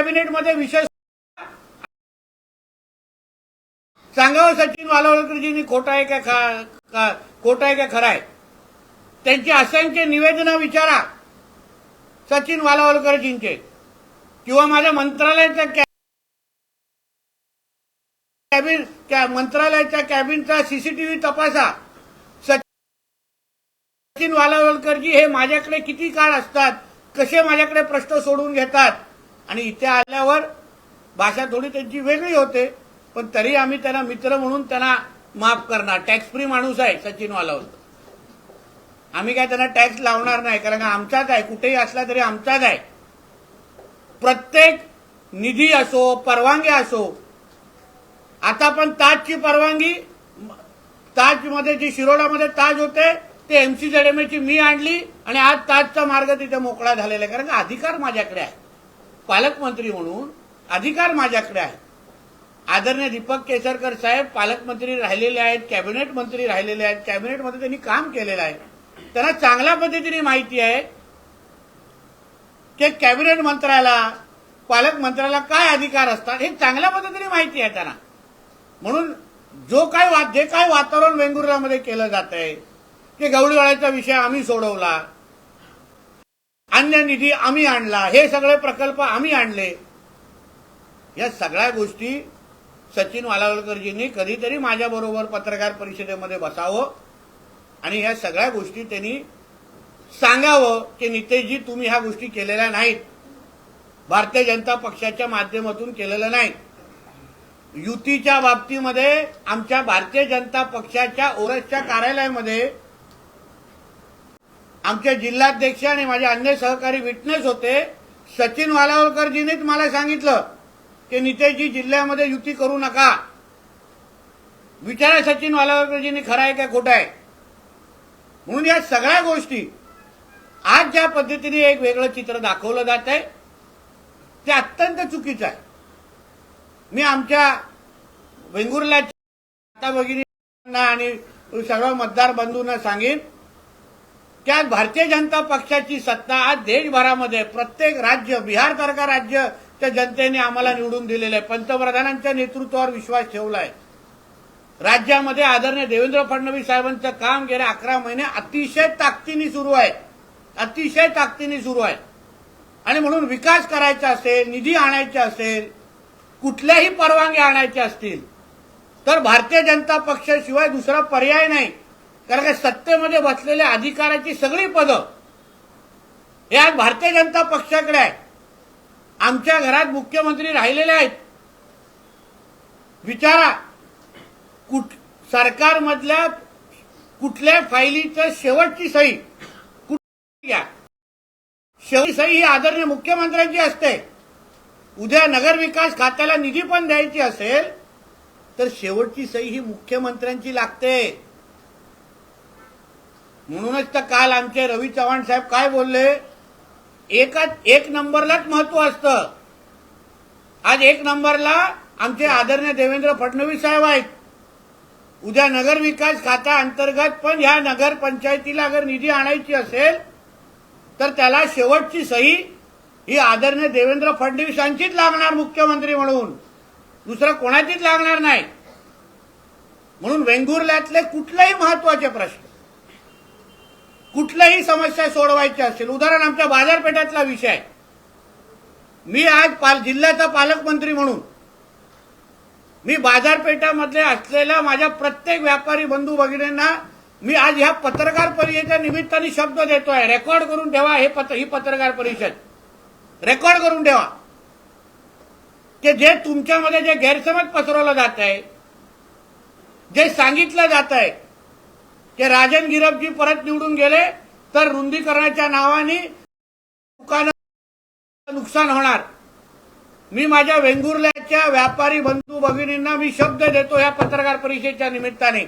कॅबिनेटमध्ये विशेष सांगावं सचिन वालावलकरजींनी खोटा आहे का खा- खोटा आहे का खरा आहे? त्यांची असंख्य निवेदनं विचारा सचिन वालावलकरजींचे किंवा माझ्या मंत्रालयाच्या कॅबिन त्या मंत्रालयाच्या कॅबिनचा सीसीटीव्ही तपासा. सचिन वालावलकरजी हे माझ्याकडे किती काळ असतात? कसे माझ्याकडे प्रश्न सोडून घेतात? आणि इथे आल्यावर भाषा थोडी त्यांची वेगळी होते पण तरी आम्ही त्यांना मित्र म्हणून त्यांना माफ करणार. टॅक्स फ्री माणूस आहे सचिन वालावलकर आम्ही काय त्यांना टॅक्स लावणार नाही कारण का आमचाच आहे. कुठेही असला तरी आमचाच आहे. प्रत्येक निधी असो परवानगी असो आता पण ताजची परवानगी ताजमध्ये जी शिरोडामध्ये ताज होते ते एमसी ची मी आणली आणि आज ताजचा मार्ग तिथे मोकळा झालेला आहे कारण का अधिकार माझ्याकडे आहे. पालकमंत्री म्हणून अधिकार माझ्याकडे आहे. आदरणीय दीपक केसरकर साहेब पालकमंत्री राहिलेले आहेत कॅबिनेट मंत्री राहिलेले आहेत कॅबिनेटमध्ये त्यांनी काम केलेलं आहे. त्यांना चांगल्या पद्धतीने माहिती आहे की कॅबिनेट मंत्र्याला पालकमंत्र्याला काय अधिकार असतात हे चांगल्या पद्धतीने माहिती आहे त्यांना. म्हणून जो काय वा जे काय वातावरण वेंगुर्ल्यामध्ये केलं जात आहे की गवळीवाळ्याचा विषय आम्ही सोडवला अन्य निधी आम्ही आणला हे सगळे प्रकल्प आम्ही आणले. या सगळ्या गोष्टी सचिन वालावलकरजींनी कधीतरी माझ्याबरोबर पत्रकार परिषदेमध्ये बसावं आणि ह्या सगळ्या गोष्टी त्यांनी सांगावं की नितेशजी तुम्ही ह्या गोष्टी केलेल्या नाहीत. भारतीय जनता पक्षाच्या माध्यमातून केलेल्या नाहीत. युतीच्या बाबतीमध्ये आमच्या भारतीय जनता पक्षाच्या ओरसच्या कार्यालयामध्ये आमचे जिल्हाध्यक्ष आणि माझे अन्य सहकारी विटनेस होते. सचिन वालावलकरजीनेच मला सांगितलं की नितेशजी जिल्ह्यामध्ये युती करू नका. विचारा सचिन वालावलकरजींनी खरा आहे का खोटं आहे. म्हणून या सगळ्या गोष्टी आज ज्या पद्धतीने एक वेगळं चित्र दाखवलं जात आहे ते अत्यंत चुकीचं आहे. मी आमच्या वेंगुर्ल्याच्या माता भगिनींना आणि सर्व मतदार बंधूंना सांगेन त्यात भारतीय जनता पक्षाची सत्ता आज देशभरामध्ये प्रत्येक राज्य बिहार सारखा त्या जनतेने आम्हाला निवडून दिलेलं आहे. पंतप्रधानांच्या नेतृत्वावर विश्वास ठेवला आहे राज्यामध्ये आदरणीय देवेंद्र फडणवीस साहेबांचं काम गेल्या अकरा महिने अतिशय ताकदीने सुरू आहे. अतिशय ताकदीने सुरू आहे. आणि म्हणून विकास करायचा असेल निधी आणायचा असेल कुठल्याही परवानगी आणायच्या असतील तर भारतीय जनता पक्षाशिवाय दुसरा पर्याय नाही. कारण का सत्तेमध्ये बसलेल्या अधिकाराची सगळी पदं हे आज भारतीय जनता पक्षाकडे आहे आमच्या घरात मुख्यमंत्री राहिलेले आहेत. विचारा कुठ सरकारमधल्या कुठल्या फायलीचं शेवटची सही कुठे घ्या? शेवटची सही ही आदरणीय मुख्यमंत्र्यांची असते. उद्या नगरविकास खात्याला निधी पण द्यायची असेल तर शेवटची सही ही मुख्यमंत्र्यांची लागते. म्हणूनच तर काल आमचे रवी चव्हाण साहेब काय बोलले? एकाच एक नंबरलाच महत्त्व असतं. आज एक नंबरला आमचे आदरणीय देवेंद्र फडणवीस साहेब आहेत. उद्या नगरविकास खात्या अंतर्गत पण ह्या नगरपंचायतीला अगर निधी आणायची असेल तर त्याला शेवटची सही ही आदरणीय देवेंद्र फडणवीसांचीच लागणार मुख्यमंत्री म्हणून. दुसरं कोणाचीच लागणार नाही. म्हणून वेंगुर्ल्यातले कुठलेही महत्त्वाचे प्रश्न कुठल्याही समस्या सोडवायची असेल उदाहरण आमच्या बाजारपेठातला विषय. मी आज पाल जिल्ह्याचा पालकमंत्री म्हणून मी बाजारपेठामधले असलेल्या माझ्या प्रत्येक व्यापारी बंधू भगिनींना मी आज ह्या पत्रकार परिषदेच्या निमित्ताने शब्द देतोय. रेकॉर्ड करून ठेवा हे पत्र ही पत्रकार परिषद. रेकॉर्ड करून ठेवा. की जे तुमच्यामध्ये जे गैरसमज पसरवलं जात आहे जे सांगितलं जात आहे की राजन गिरपजी परत निवडून गेले तर रुंदीकरणाच्या नावाने दुकानं नुकसान होणार. मी माझ्या वेंगुर्ल्याच्या व्यापारी बंधू भगिनींना मी शब्द देतो या पत्रकार परिषदेच्या निमित्ताने.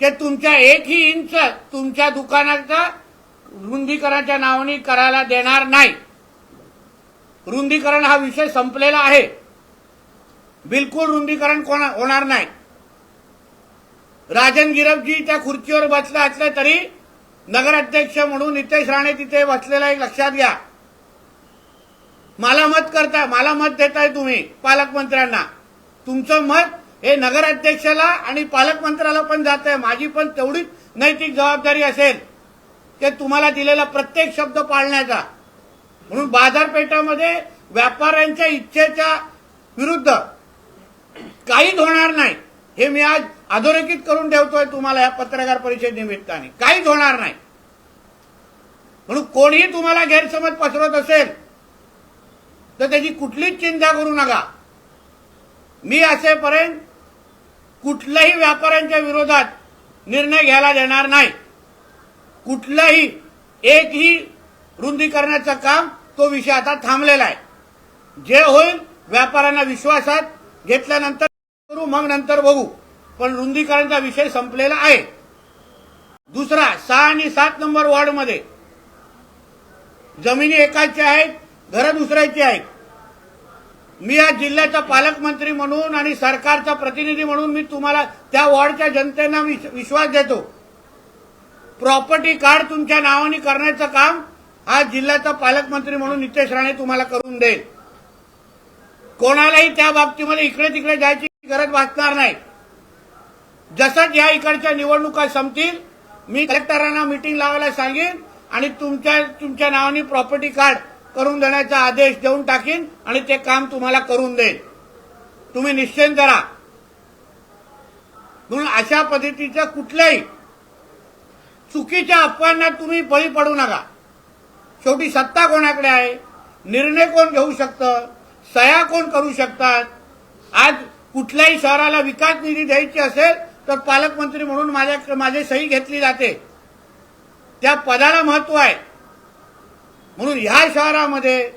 की तुमच्या एकही इंच तुमच्या दुकानाचा रुंदीकरणाच्या नावाने करायला देणार नाही. रुंदीकरण हा विषय संपलेला आहे. बिलकुल रुंदीकरण कोणा होणार नाही. राजन गिरपजी त्या खुर्चीवर बसला असलं तरी नगराध्यक्ष म्हणून नितेश राणे तिथे बसलेला एक लक्षात घ्या. मला मत करताय मला मत देताय तुम्ही पालकमंत्र्यांना. तुमचं मत हे नगराध्यक्षाला आणि पालकमंत्र्याला पण जात आहे माझी पण तेवढीच नैतिक जबाबदारी असेल की तुम्हाला दिलेला प्रत्येक शब्द पाळण्याचा. म्हणून बाजारपेठामध्ये व्यापाऱ्यांच्या इच्छेच्या विरुद्ध काहीच होणार नाही. हे मी आज अधोरेखित करून ठेवतोय तुम्हाला या पत्रकार परिषद निमित्ताने. काहीच होणार नाही. म्हणून कोणीही तुम्हाला गैरसमज पसरवत असेल तर त्याची कुठलीच चिंता करू नका. मी असेपर्यंत कुठल्याही व्यापाऱ्यांच्या विरोधात निर्णय घ्यायला देणार नाही. कुठलाही एकही रुंदीकरणाचं काम तो विषय आता थांबलेला आहे. जे होईल व्यापाऱ्यांना विश्वासात घेतल्यानंतर करू मग नंतर बघू. पण रुंदीकरणाचा विषय संपलेला आहे. दुसरा सहा आणि सात नंबर वॉर्डमध्ये. जमिनी एकाच्या आहेत घरं दुसऱ्याची आहेत. मी या जिल्ह्याचा पालकमंत्री म्हणून आणि सरकारचा प्रतिनिधी म्हणून मी तुम्हाला त्या वॉर्डच्या जनतेना विश्वास देतो. प्रॉपर्टी कार्ड तुमच्या नावाने करण्याचं काम हा जिल्ह्याचा पालकमंत्री म्हणून नितेश राणे तुम्हाला करून देईल. कोणालाही त्या बाबतीमध्ये इकडे तिकडे जायची गरज भासणार नाही. जसंच या इकडच्या निवडणुका संपतील मी कलेक्टरांना मिटिंग लावायला सांगेन आणि तुमच्या तुमच्या नावाने प्रॉपर्टी कार्ड करून देण्याचा आदेश देऊन टाकीन आणि ते काम तुम्हाला करून देईन. तुम्ही निश्चिंत करा म्हणून अशा पद्धतीचं कुठल्याही चुकीच्या अफवांना तुम्ही बळी पडू नका. शेवटी सत्ता कोणाकडे आहे? निर्णय कोण घेऊ शकतं? सह्या कोण करू शकतात? आज कुठल्याही शहराला विकास निधी द्यायची असेल तर पालकमंत्री म्हणून माझ्या माझी सही घेतली जाते. त्या पदाला महत्त्व आहे. म्हणून ह्या शहरामध्ये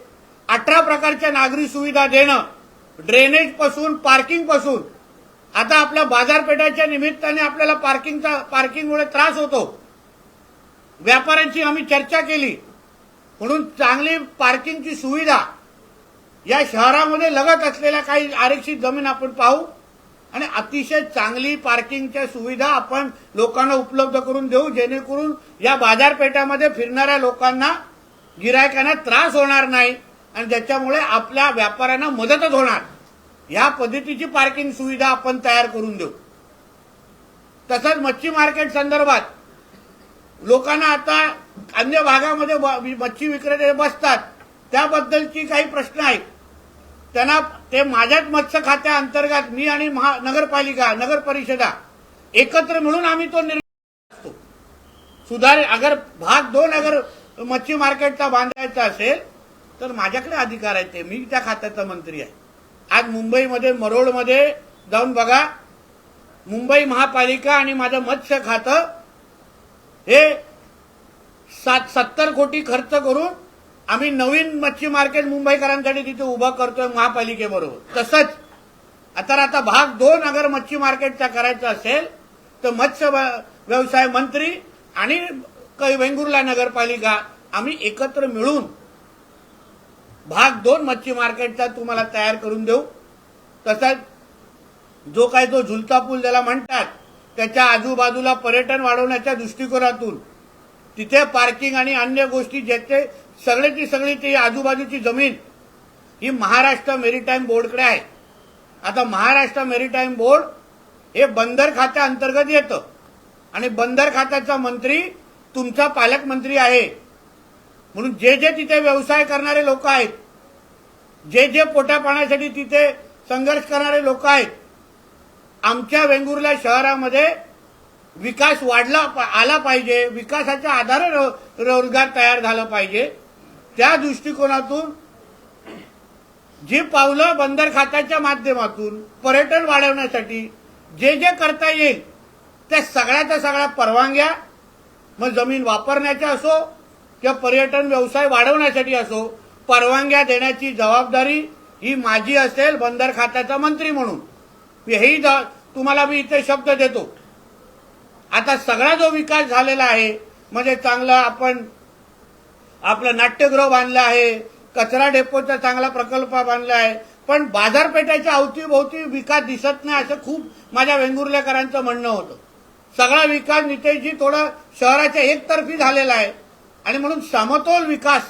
अठरा प्रकारच्या नागरी सुविधा देणं ड्रेनेजपासून पार्किंगपासून आता आपल्या बाजारपेठाच्या निमित्ताने आपल्याला पार्किंगचा पार्किंगमुळे त्रास होतो. व्यापाऱ्यांची आम्ही चर्चा केली. म्हणून चांगली पार्किंगची सुविधा या शहरामध्ये लगत असलेल्या काही आरक्षित जमीन आपण पाहू. आणि अतिशय चांगली पार्किंगच्या सुविधा आपण लोकांना उपलब्ध करून देऊ जेणेकरून या बाजारपेठामध्ये फिरणाऱ्या लोकांना गिरायकांना त्रास होणार नाही आणि ज्याच्यामुळे आपल्या व्यापाऱ्यांना मदतच होणार. या पद्धतीची पार्किंग सुविधा आपण तयार करून देऊ. तसंच मच्छी मार्केट संदर्भात लोकांना आता अन्य भागामध्ये मच्छी विक्रेते बसतात. त्याबद्दलची काही प्रश्न आहेत. त्यांना ते माझ्याच मत्स्य खात्या अंतर्गत मी आणि नगरपालिका नगर परिषदा एकत्र मिळून आम्ही तो निर्णय असतो. सुधार अगर भाग दोन अगर मच्छी मार्केटचा बांधायचा असेल तर माझ्याकडे अधिकार आहे ते. मी त्या खात्याचा मंत्री आहे. आज मुंबईमध्ये मरोडमध्ये जाऊन बघा मुंबई महापालिका आणि माझं मत्स्य खातं हे सात सत्तर कोटी खर्च करून आम्ही नवीन मच्छी मार्केट मुंबईकरांसाठी तिथे उभं करतोय महापालिकेबरोबर. तसंच आता आता भाग दोन अगर मच्छी मार्केटचा करायचा असेल तर मत्स्य व्यवसाय मंत्री आणि वेंगुर्ला नगरपालिका आम्ही एकत्र मिळून भाग दोन मच्छी मार्केटचा तुम्हाला तयार करून देऊ. तसंच जो काय तो झुलता पूल ज्याला म्हणतात त्याच्या आजूबाजूला पर्यटन वाढवण्याच्या दृष्टिकोनातून तिथे पार्किंग आणि अन्य गोष्टी ज्याचे सगळ्याची सगळी ती आजूबाजूची जमीन ही महाराष्ट्र मेरीटाईम बोर्डकडे आहे. आता महाराष्ट्र मेरीटाईम बोर्ड हे बंदर खात्या अंतर्गत येतं. आणि बंदर खात्याचा मंत्री तुमचा पालकमंत्री आहे. म्हणून जे जे तिथे व्यवसाय करणारे लोक आहेत जे जे पोटा पाण्यासाठी तिथे संघर्ष करणारे लोक आहेत आमच्या वेंगुर्ला शहरामध्ये विकास वाढला आला पाहिजे विकासाच्या आधारे रोजगार तयार झाला पाहिजे. त्या दृष्टिकोनातून जी पावलं बंदर खात्याच्या माध्यमातून पर्यटन वाढवण्यासाठी जे जे करता येईल त्या सगळ्याच्या सगळ्या परवानग्या मग जमीन वापरण्याच्या असो किंवा पर्यटन व्यवसाय वाढवण्यासाठी असो परवानग्या देण्याची जबाबदारी ही माझी असेल बंदर खात्याचा मंत्री म्हणून. हेही ज- तुम्हाला मी इथे शब्द देतो. आता सगळा जो विकास झालेला आहे म्हणजे चांगला आपण आपलं नाट्यगृह बांधलं आहे कचरा डेपोचा चांगला प्रकल्प बांधला आहे पण बाजारपेठेच्या अवतीभोवती विकास दिसत नाही असं खूप माझ्या वेंगुर्लेकरांचं म्हणणं होतं. सगळा विकास नितेशजी थोडा शहराच्या एकतर्फी झालेला आहे. आणि म्हणून समतोल विकास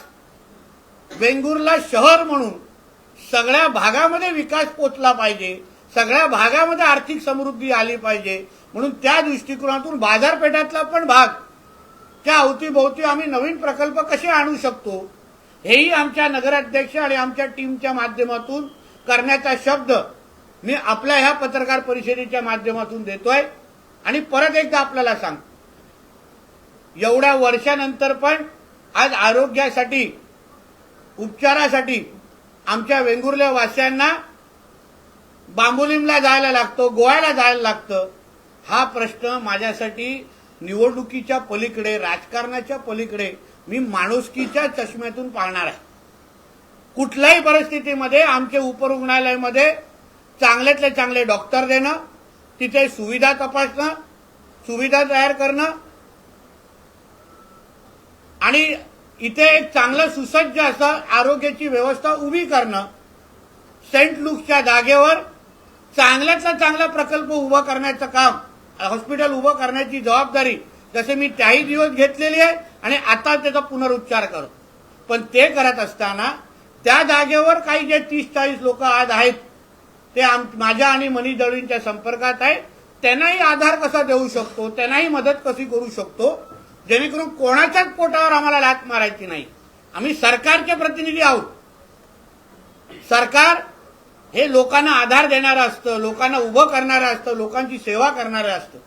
वेंगुर्ला शहर म्हणून सगळ्या भागामध्ये विकास पोचला पाहिजे सगळ्या भागामध्ये आर्थिक समृद्धी आली पाहिजे म्हणून त्या दृष्टिकोनातून बाजारपेठातला पण भाग त्या अवतीभोवती आम्ही नवीन प्रकल्प कसे आणू शकतो हेही आमच्या नगराध्यक्ष आणि आमच्या टीमच्या माध्यमातून करण्याचा शब्द मी आपल्या ह्या पत्रकार परिषदेच्या माध्यमातून देतोय. आणि परत एकदा आपल्याला सांग एवढ्या वर्षानंतर पण आज आरोग्यासाठी उपचारासाठी आमच्या वेंगुर्ल्या वासियांना बांबोलीमला जायला लागतो गोव्याला जायला लागतं हा प्रश्न माझ्यासाठी निवडणुकीच्या पलीकडे राजकारणाच्या पलीकडे मी माणुसकीच्या चष्म्यातून पाहणार आहे. कुठल्याही परिस्थितीमध्ये आमचे उपरुग्णालयामध्ये चांगल्यातले चांगले डॉक्टर देणं तिथे सुविधा तपासणं सुविधा तयार करणं आणि इथे एक चांगलं सुसज्ज असं आरोग्याची व्यवस्था उभी करणं सेंट लुकच्या जागेवर चांगल्यातला चांगला प्रकल्प उभा करण्याचं काम हॉस्पिटल उभं करण्याची जबाबदारी जसे मी त्याही दिवस घेतलेली आहे आणि आता त्याचा पुनरुच्चार करतो पण ते करत असताना त्या जागेवर काही जे तीस चाळीस लोक आज आहेत ते आम माझ्या आणि मनी दळवींच्या संपर्कात आहे. त्यांनाही आधार कसा देऊ शकतो? त्यांनाही मदत कशी करू शकतो? जेणेकरून कोणाच्याच पोटावर आम्हाला लात मारायची नाही. आम्ही सरकारचे प्रतिनिधी आहोत. सरकार हे लोकांना आधार देणारं असतं लोकांना उभं करणारं असतं लोकांची सेवा करणारं असतं.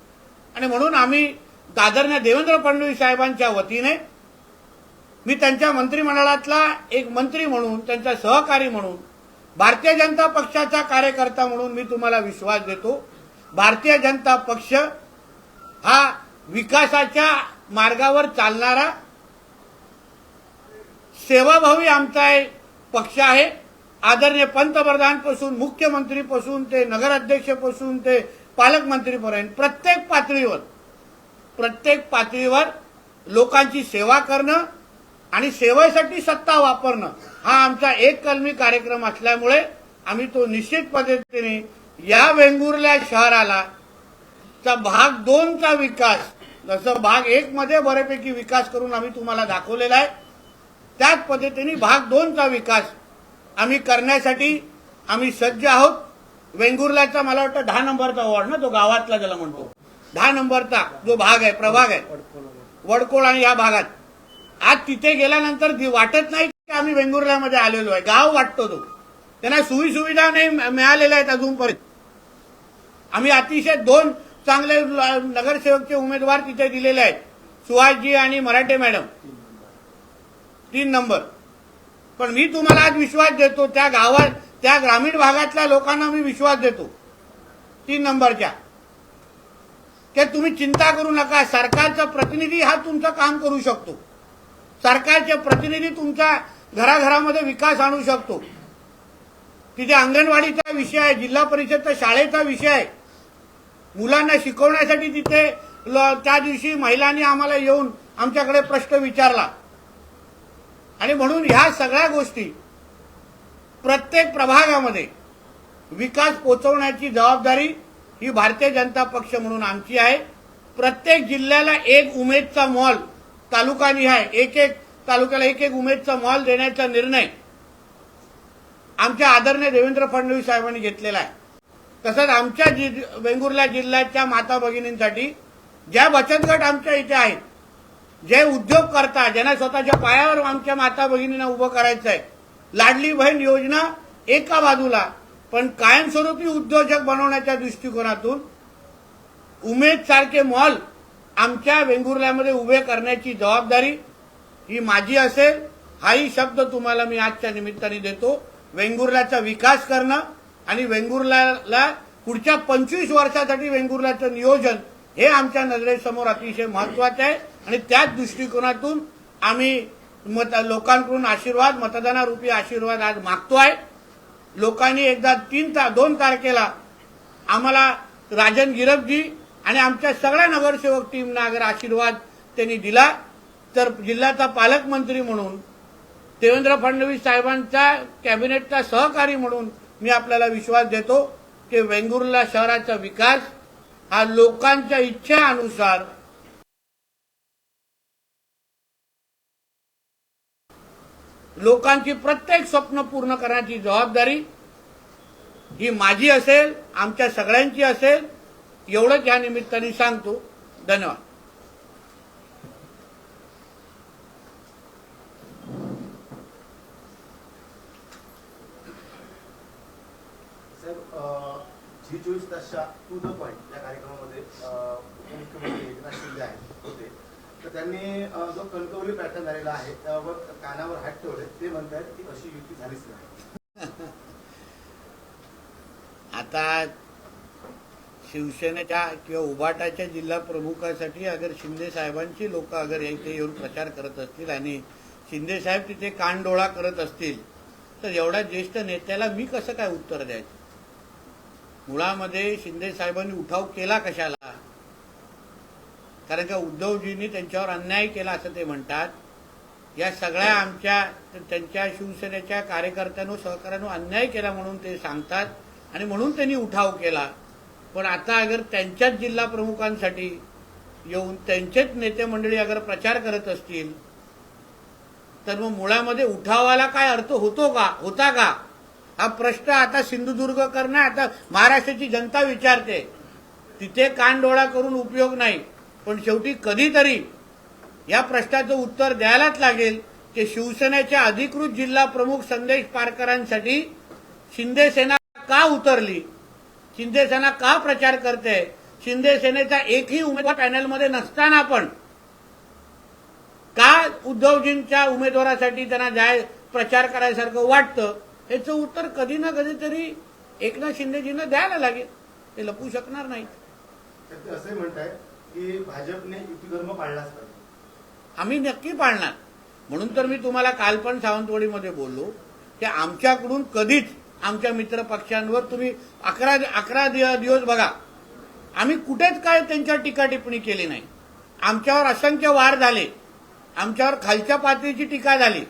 आणि म्हणून आम्ही दादरने देवेंद्र फडणवीस साहेबांच्या वतीने मी त्यांच्या मंत्रिमंडळातला एक मंत्री म्हणून त्यांचा सहकारी म्हणून भारतीय जनता पक्षाचा कार्यकर्ता म्हणून मी तुम्हाला विश्वास देतो. भारतीय जनता पक्ष हा विकासाच्या मार्गावर चालणारा सेवाभावी आमचा एक पक्ष आहे. आदरणीय पंतप्रधानपासून मुख्यमंत्रीपासून ते नगराध्यक्षपासून ते पालकमंत्रीपर्यंत प्रत्येक पातळीवर प्रत्येक पातळीवर लोकांची सेवा करणं आणि सेवेसाठी सत्ता वापरणं हा आमचा एक कलमी कार्यक्रम असल्यामुळे आम्ही तो निश्चित पद्धतीने या वेंगुर्ल्या शहराला चा भाग दोनचा विकास जसं भाग एक मध्ये बऱ्यापैकी विकास करून आम्ही तुम्हाला दाखवलेला आहे त्याच पद्धतीने भाग दोनचा विकास आम्ही करण्यासाठी आम्ही सज्ज आहोत. वेंगुर्ल्याचा मला वाटतं दहा नंबरचा वॉर्ड ना तो गावातला ज्याला म्हणतो. दहा नंबरचा जो भाग आहे प्रभाग आहे. वडकोळ आणि या भागात. आज तिथे गेल्यानंतर दि- वाटत नाही की आम्ही वेंगुर्ल्यामध्ये आलेलो आहे. गाव वाटतो तो. त्यांना सुविधा सुविधा नाही मिळालेल्या आहेत अजूनपर्यंत. आम्ही अतिशय दोन चांगले नगरसेवकचे उमेदवार तिथे दिलेले आहेत. सुहासजी आणि मराठे मॅडम. तीन नंबर. पण मी तुम्हाला आज विश्वास देतो त्या गावात त्या ग्रामीण भागातल्या लोकांना मी विश्वास देतो. तीन नंबरच्या. की तुम्ही चिंता करू नका सरकारचा प्रतिनिधी हा तुमचं काम करू शकतो. सरकारचे प्रतिनिधी तुमच्या घराघरामध्ये विकास आणू शकतो. तिथे अंगणवाडीचा विषय आहे जिल्हा परिषदचा शाळेचा विषय आहे. मुलांना शिकवण्यासाठी तिथे ल- त्या दिवशी महिलांनी आम्हाला येऊन आमच्याकडे प्रश्न विचारला. आणि म्हणून ह्या सगळ्या गोष्टी प्रत्येक प्रभागामध्ये विकास पोचवण्याची जबाबदारी ही भारतीय जनता पक्ष म्हणून आमची आहे. प्रत्येक जिल्ह्याला एक उमेदचा मॉल तालुकानिहाय एक एक तालुक्याला एक एक उमेदचा मॉल देण्याचा निर्णय आमच्या आदरणीय देवेंद्र फडणवीस साहेबांनी घेतलेला आहे. तसंच आमच्या जि वेंगुर्ला जिल्ह्याच्या माता भगिनींसाठी ज्या बचत गट आमच्या इथे आहेत जे उद्योग करता ज्यांना स्वतःच्या पायावर आमच्या माता भगिनींना उभं करायचं आहे लाडली बहीण योजना एका बाजूला पण कायमस्वरूपी उद्योजक बनवण्याच्या दृष्टिकोनातून उमेद सारखे मॉल आमच्या वेंगुर्ल्यामध्ये उभे करण्याची जबाबदारी ही माझी असेल. हाही शब्द तुम्हाला मी आजच्या निमित्ताने देतो. वेंगुर्ल्याचा विकास करणं आणि वेंगुर्ल्याला पुढच्या पंचवीस वर्षासाठी वेंगुर्ल्याचं नियोजन हे आमच्या नजरेसमोर अतिशय महत्वाचं आहे. आणि त्याच दृष्टिकोनातून आम्ही मत लोकांकडून आशीर्वाद मतदानारूपी आशीर्वाद आज मागतोय. लोकांनी एकदा तीन ता दोन तारखेला आम्हाला राजन गिरपजी आणि आमच्या सगळ्या नगरसेवक टीमना अगर आशीर्वाद त्यांनी दिला तर जिल्ह्याचा पालकमंत्री म्हणून देवेंद्र फडणवीस साहेबांचा कॅबिनेटचा सहकारी म्हणून मी आपल्याला विश्वास देतो की वेंगुर्ला शहराचा विकास हा लोकांच्या इच्छेनुसार लोकांची प्रत्येक स्वप्न पूर्ण करण्याची जबाबदारी ही माझी असेल आमच्या सगळ्यांची असेल एवढंच या निमित्ताने सांगतो. धन्यवाद. साहेब जी चोवीस तास टू द पॉईंट या कार्यक्रमामध्ये अ, उपमुख्यमंत्री एकनाथ शिंदे आहेत होते तर त्यांनी जो कणकवली पॅटर्न झालेला आहे त्यावर कानावर हात ठेवले ते म्हणतात की अशी युती झालीच नाही. आता शिवसेनेच्या किंवा उभाटाच्या जिल्हा प्रमुखासाठी अगर शिंदे साहेबांची लोक अगर इथे येऊन प्रचार करत असतील आणि शिंदे साहेब तिथे कानडोळा करत असतील तर एवढ्या ज्येष्ठ नेत्याला मी कसं काय उत्तर द्यायचं? मुळामध्ये शिंदे साहेबांनी उठाव केला कशाला? कारण का उद्धवजींनी त्यांच्यावर अन्याय केला असं ते म्हणतात. या सगळ्या आमच्या त्यांच्या शिवसेनेच्या कार्यकर्त्यांनो सहकार्यानं अन्याय केला म्हणून ते सांगतात आणि म्हणून त्यांनी उठाव केला. पण आता अगर त्यांच्याच जिल्हा प्रमुखांसाठी येऊन त्यांचेच नेते मंडळी अगर प्रचार करत असतील तर मग मुळामध्ये उठावाला काय अर्थ होतो का होता का? हा प्रश्न आता सिंधुदुर्ग करणं आता महाराष्ट्राची जनता विचारते. तिथे कानडोळा करून उपयोग नाही. पण शेवटी कधीतरी या प्रश्नाचं उत्तर द्यायलाच लागेल की शिवसेनेच्या अधिकृत जिल्हा प्रमुख संदेश पारकरांसाठी शिंदे सेना का उतरली? शिंदे सेना का प्रचार करते? शिंदे सेनेचा एकही उमेदवार पॅनलमध्ये नसताना पण का उद्धवजींच्या उमेदवारासाठी त्यांना जाय प्रचार करायसारखं वाटतं? याचं उत्तर कधी ना कधीतरी एकनाथ शिंदेजींना द्यायला लागेल. ते लपू शकणार नाहीत. असं ते असे म्हणतायत की भाजपने युती धर्म पाळलाच पाहिजे आम्ही नक्की पाळणार. म्हणून तर मी तुम्हाला काल पण सावंतवाडीमध्ये बोललो की आमच्याकडून कधीच आमच्या मित्र पक्षांवर तुम्ही अकरा अकरा दिवस बघा. आम्ही कुठेच काय त्यांच्या टीका टिप्पणी केली नाही. आमच्यावर असंख्य वार झाले. आमच्यावर खालच्या पातळीची टीका झाली.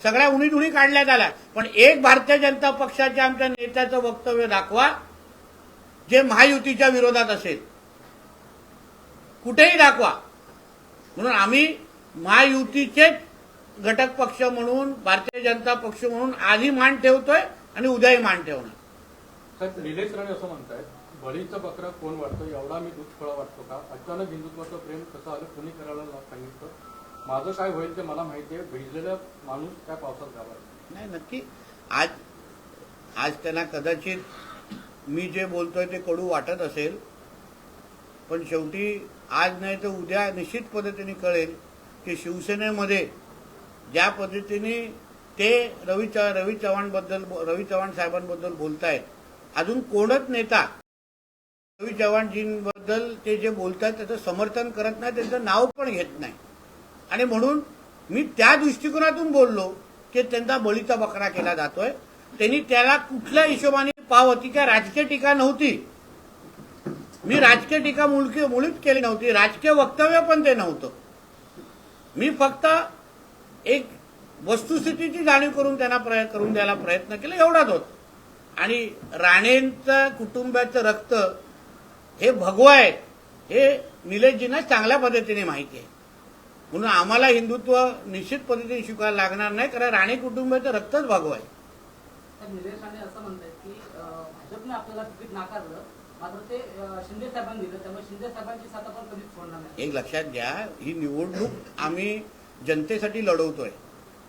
सगळ्या उणीधुणी काढण्यात आल्या. पण एक भारतीय जनता पक्षाच्या आमच्या नेत्याचं वक्तव्य दाखवा जे महायुतीच्या विरोधात असेल. कुठेही दाखवा. म्हणून आम्ही महायुतीचेच घटक पक्ष म्हणून भारतीय जनता पक्ष म्हणून आधी मान ठेवतोय आणि उद्याही मान ठेवणार. निलेश राणे असं म्हणतायत बळीचा बकरा कोण वाटतो एवढा मी दूध फळा वाटतो का? अचानक हिंदुत्वाचं प्रेम कसं आलं कुणी करायला सांगितलं? माझं काय होईल ते मला माहिती आहे भिजलेला माणूस काय पावसात घाबरतो नाही नक्की. आज आज त्यांना कदाचित मी जे बोलतोय ते कडू वाटत असेल पण शेवटी आज नाही तर उद्या निश्चित पद्धतीने कळेल की शिवसेनेमध्ये ज्या पद्धतीने ते रवी च रवी चव्हाणबद्दल रवी चव्हाण साहेबांबद्दल बोलतायत अजून कोणच नेता रवी चव्हाणजींबद्दल ते जे बोलतात त्याचं समर्थन करत नाही त्यांचं नाव पण घेत नाही. आणि म्हणून मी त्या दृष्टिकोनातून बोललो की त्यांचा बळीचा बकरा केला जातोय. त्यांनी त्याला कुठल्या हिशोबाने पाव होती काय राजकीय टीका नव्हती. मी राजकीय टीका मुळकी मुळीच केली नव्हती. राजकीय वक्तव्य पण ते नव्हतं. मी फक्त एक वस्तुस्थितीची जाणीव करून त्यांना प्रय करून द्यायला प्रयत्न केला. एवढाच होत. आणि राणेंचं कुटुंबाचं रक्त हे भगवा आहे. हे निलेशजींना चांगल्या पद्धतीने माहिती आहे. म्हणून आम्हाला हिंदुत्व निश्चित पद्धतीने शिकायला लागणार नाही. कारण राणे कुटुंबाचं रक्तच भगवा आहे. निलेश राणे असं म्हणतात की भाजपने आपल्याला तिकीट नाकारलं. ते शिंदे साहेबांनी दिलं. त्यामुळे शिंदे साहेबांची साथ आपण कधीच सोडणार नाही. एक लक्षात घ्या ही निवडणूक आम्ही जनतेसाठी लढवतोय.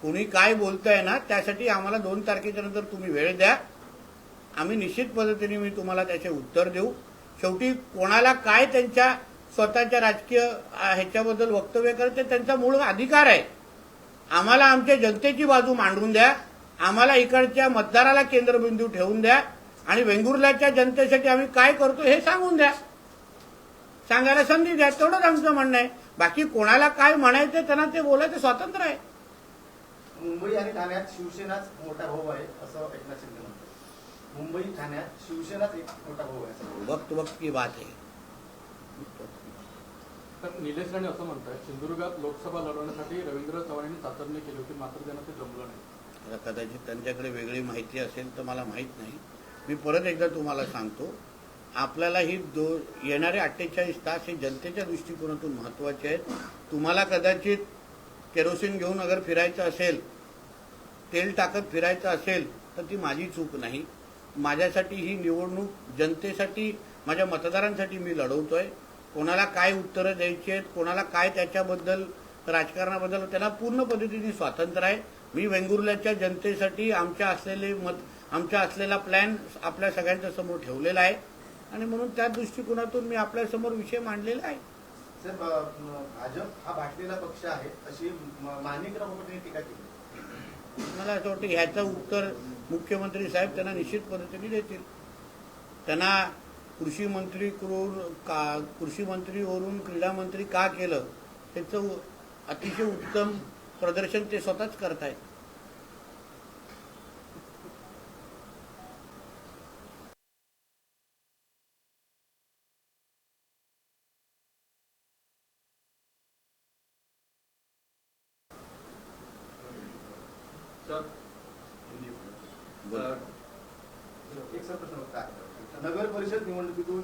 कोणी काय बोलतंय ना त्यासाठी आम्हाला दोन तारखेच्या नंतर तुम्ही वेळ द्या. आम्ही निश्चित पद्धतीने मी तुम्हाला त्याचे उत्तर देऊ. शेवटी कोणाला काय त्यांच्या स्वतःच्या राजकीय ह्याच्याबद्दल वक्तव्य करते त्यांचा मूळ अधिकार आहे. आम्हाला आमच्या जनतेची बाजू मांडून द्या. आम्हाला इकडच्या मतदाराला केंद्रबिंदू ठेवून द्या. आणि वेंगुर्ल्याच्या जनतेसाठी आम्ही काय करतो हे सांगून द्या. सांगायला संधी द्या तेवढंच आमचं म्हणणं आहे. बाकी कोणाला काय म्हणायचं त्यांना ते बोलायचं स्वातंत्र्य आहे. मुंबई आणि ठाण्यात शिवसेनाच मोठा भाऊ आहे असं एकनाथ शिंदे म्हणतात. मुंबई ठाण्यात शिवसेनाच एक मोठा भाऊ आहे. वक्त वक्त की बात आहे. तर निलेश राणे असं म्हणतायत सिंधुदुर्गात लोकसभा लढवण्यासाठी रवींद्र चव्हाण यांनी चाचपणी केली होती मात्र त्यांना ते जमलं नाही. आता कदाचित त्यांच्याकडे वेगळी माहिती असेल तर मला माहीत नाही. मी परत एकदा तुम्हाला सांगतो आपल्याला ही दो येणारे अठ्ठेचाळीस तास हे जनतेच्या दृष्टिकोनातून महत्त्वाचे आहेत. तुम्हाला कदाचित केरोसिन घेऊन अगर फिरायचं असेल तेल टाकत फिरायचं असेल तर ती माझी चूक नाही. माझ्यासाठी ही निवडणूक जनतेसाठी माझ्या मतदारांसाठी मी लढवतोय. कोणाला काय उत्तरं द्यायची आहेत कोणाला काय त्याच्याबद्दल राजकारणाबद्दल त्याला पूर्ण पद्धतीने स्वातंत्र्य आहे. मी वेंगुर्ल्याच्या जनतेसाठी आमच्या असलेले मत आमच्या असलेला प्लॅन आपल्या सगळ्यांच्या समोर ठेवलेला आहे. आणि म्हणून त्या दृष्टिकोनातून मी आपल्यासमोर विषय मांडलेला आहे. म, भाजप हा बाटलेला पक्ष आहे अशी माणिकराव टीका केली. मला असं वाटतं ह्याचं उत्तर मुख्यमंत्री साहेब त्यांना निश्चित पद्धतीने देतील. त्यांना कृषी मंत्री करून का कृषी मंत्रीवरून क्रीडा मंत्री का केलं त्याचं अतिशय उत्तम प्रदर्शन ते स्वतःच करतायत. सर सर एक सर प्रश्न होता. नगर परिषद निवडणुकीतून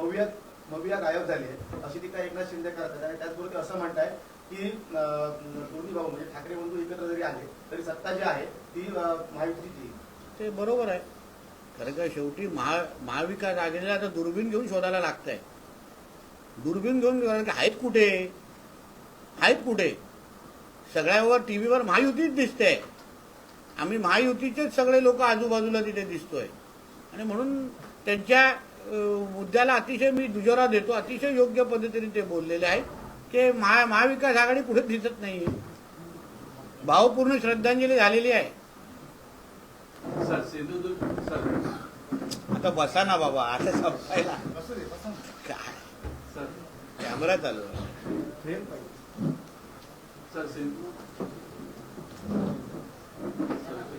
मविया मविया गायब झाली आहे. अशी टीका एकनाथ शिंदे करतात आणि त्याचबरोबर ते असं म्हणताय की दोन्ही भाऊ म्हणजे ठाकरे बंधू एकत्र जरी आले तरी सत्ता जी आहे ती महायुतीची ते बरोबर आहे. खरं का शेवटी महा महाविकास आघाडीला आता दुर्बीण घेऊन शोधायला लागतंय. दुर्बीण घेऊन शोधायला- आहेत कुठे? आहेत कुठे? सगळ्यावर टीव्हीवर महायुतीच दिसते आम्ही महायुतीचेच सगळे लोक आजूबाजूला तिथे दिसतोय. आणि म्हणून त्यांच्या मुद्द्याला अतिशय मी दुजोरा देतो. अतिशय योग्य पद्धतीने ते बोललेले आहेत की महा महाविकास आघाडी कुठेच दिसत नाही भावपूर्ण श्रद्धांजली झालेली आहे. Sir Sindhudurg sir. आता बसा ना बाबा आता संपायला. काय? कॅमेरा चालू सर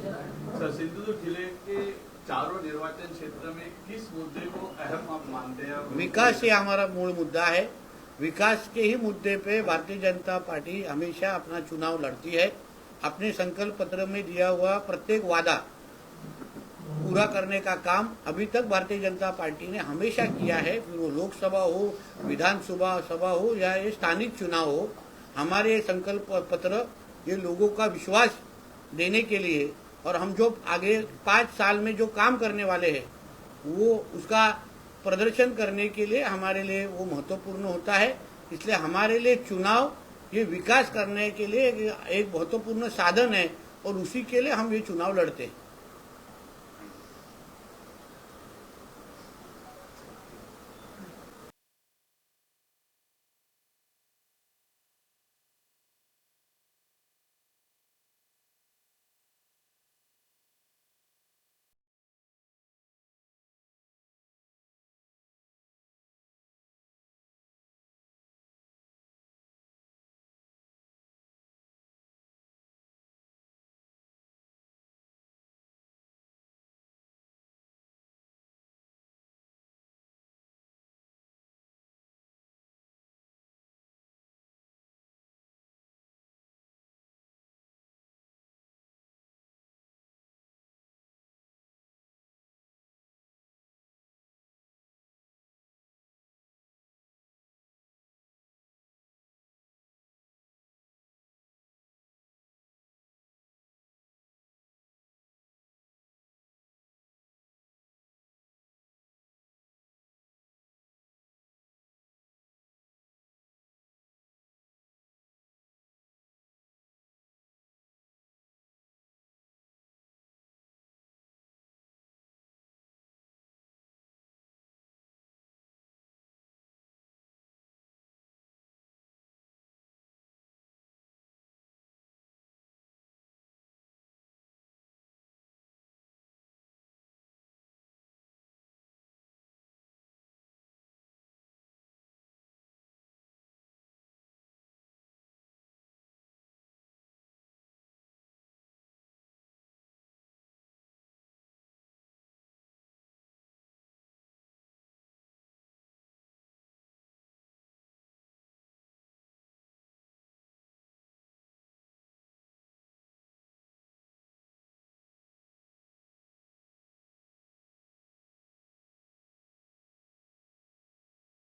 सर, सिंधुदुर्ग ज़िले के चारों निर्वाचन क्षेत्र में किस मुद्दे को अहम आप मानते हैं? विकास ही हमारा मूल मुद्दा है। विकास के ही मुद्दे पे भारतीय जनता पार्टी हमेशा अपना चुनाव लड़ती है। अपने संकल्प पत्र में दिया हुआ प्रत्येक वादा पूरा करने का काम अभी तक भारतीय जनता पार्टी ने हमेशा किया है। फिर वो लोकसभा हो, विधानसभा सभा हो या ये स्थानिक चुनाव हो, हमारे संकल्प पत्र ये लोगों का विश्वास देने के लिए और हम जो आगे पाँच साल में जो काम करने वाले हैं, वो उसका प्रदर्शन करने के लिए हमारे लिए वो महत्वपूर्ण होता है। इसलिए हमारे लिए चुनाव, ये विकास करने के लिए एक- महत्वपूर्ण साधन है और उसी के लिए हम ये चुनाव लड़ते हैं।